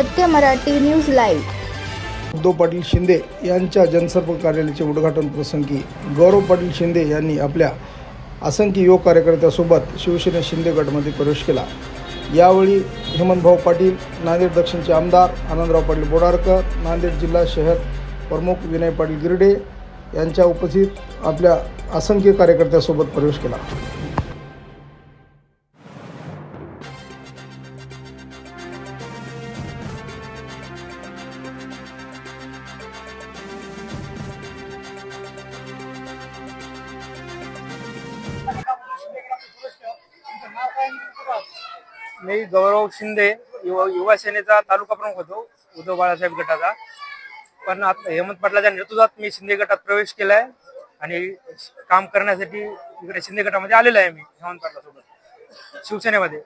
Satya Marathi news live. Uddhav Patil Shinde यांच्या जनसंपर्क कार्यालयाचे उद्घाटन प्रसंगी गौरव पाटील शिंदे यांनी आपल्या असंख्य योग कार्यकर्त्यासोबत शिवसेना शिंदे गटमध्ये प्रवेश केला. यावेळी हेमंतभाऊ पाटील नांदेड दक्षिणचे आमदार आनंदराव पाटील बोडारकर नांदेड जिल्हा शहर प्रमुख विनय पाटील गिरडे यांच्या उपस्थित आपल्या असंख्य कार्यकर्त्यासोबत प्रवेश केला. मी गौरव शिंदे युवा युवा सेनेचा तालुका प्रमुख होतो उद्धव बाळासाहेब गटाचा. पण आता हेमंत पाटलाच्या नेतृत्वात मी शिंदे गटात प्रवेश केलाय आणि काम करण्यासाठी इकडे शिंदे गटामध्ये आलेलो आहे मी हेमंत पाटलासोबत. शिवसेनेमध्ये.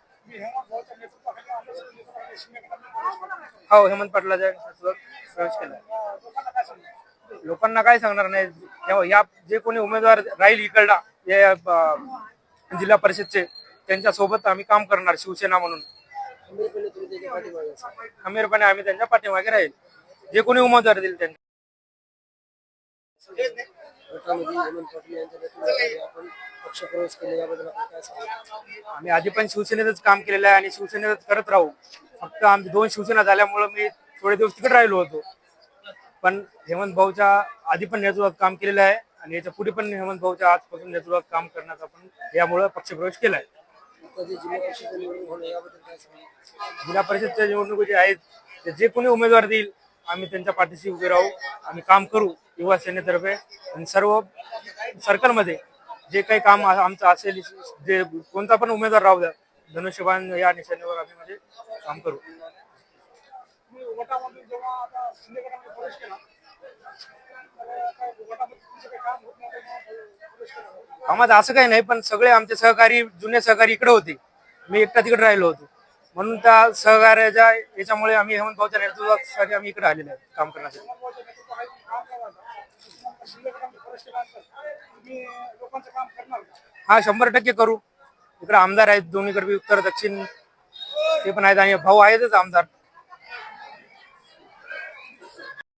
हो हेमंत पाटलाच्या नेतृत्वात प्रवेश केलाय. लोकांना काय सांगणार नाही. या जे कोणी उमेदवार राहील इकडला या जिल्हा परिषदचे त्यांच्यासोबत आम्ही काम करणार शिवसेना म्हणून. खंबीरपणे आम्ही त्यांच्या पाठीमागे राहील. जे कोणी उमेदवार देईल त्यांना आम्ही आधी पण शिवसेनेतच काम केलेलं आहे आणि शिवसेनेतच करत राहू. फक्त आमची दोन शिवसेना झाल्यामुळं मी थोडे दिवस तिकडे राहिलो होतो. पण हेमंत भाऊच्या आधी पण नेतृत्वात काम केलेलं आहे आणि याच्यापुढे पण हेमंत भाऊच्या आजपासून नेतृत्वात काम करण्याचा पण यामुळे पक्षप्रवेश केलाय. जिल्हा परिषद निवडणूक होणे याबद्दल काय सांगू जिल्हा परिषदच्या निवडणुकी जे आहेत ते जे कोणी उमेदवार देईल आम्ही त्यांच्या पाठीशी उभे राहू आम्ही काम करू युवा सेनेतर्फे आणि सर्व सर्कलमध्ये जे काही काम आमचं असेल जे कोणता पण उमेदवार राहू द्या धनुष्यबाण या निशाणीवर आम्ही म्हणजे काम करू कामात असं काही नाही पण सगळे आमचे सहकारी जुने सहकारी इकडे होते. मी एकटा तिकडे राहिलो होतो. म्हणून त्या सहकार्याच्या याच्यामुळे आम्ही हेमंत भाऊच्या नेतृत्वासाठी आम्ही इकडे आलेलो आहे काम करण्यासाठी. हा शंभर टक्के करू. इकडे आमदार आहेत दोन्हीकडे बी उत्तर दक्षिण ते पण आहेत आणि भाऊ आहेतच आमदार.